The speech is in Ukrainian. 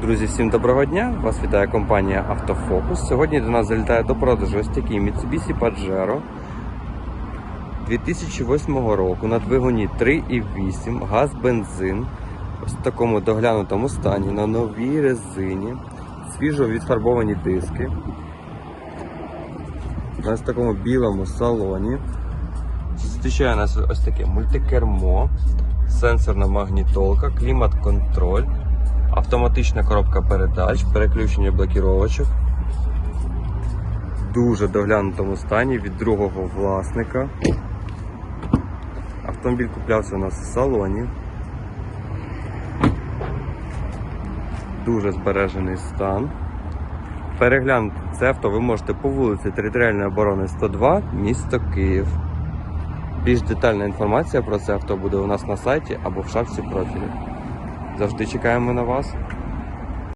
Друзі, всім доброго дня! Вас вітає компанія Автофокус. Сьогодні до нас залітає до продажу ось такий Mitsubishi Pajero 2008 року на двигуні 3,8, газ бензин. Ось в такому доглянутому стані, на новій резині, свіжо відфарбовані диски. На ось такому білому салоні. Зустрічає нас ось таке мультикермо, сенсорна магнітолка, клімат-контроль, автоматична коробка передач, переключення блокіровочок. Дуже доглянутому стані від другого власника. Автомобіль куплявся у нас в салоні. Дуже збережений стан. Переглянути це авто ви можете по вулиці Територіальної оборони 102, місто Київ. Більш детальна інформація про це авто буде у нас на сайті або в шапці профілю. Завжди чекаємо на вас.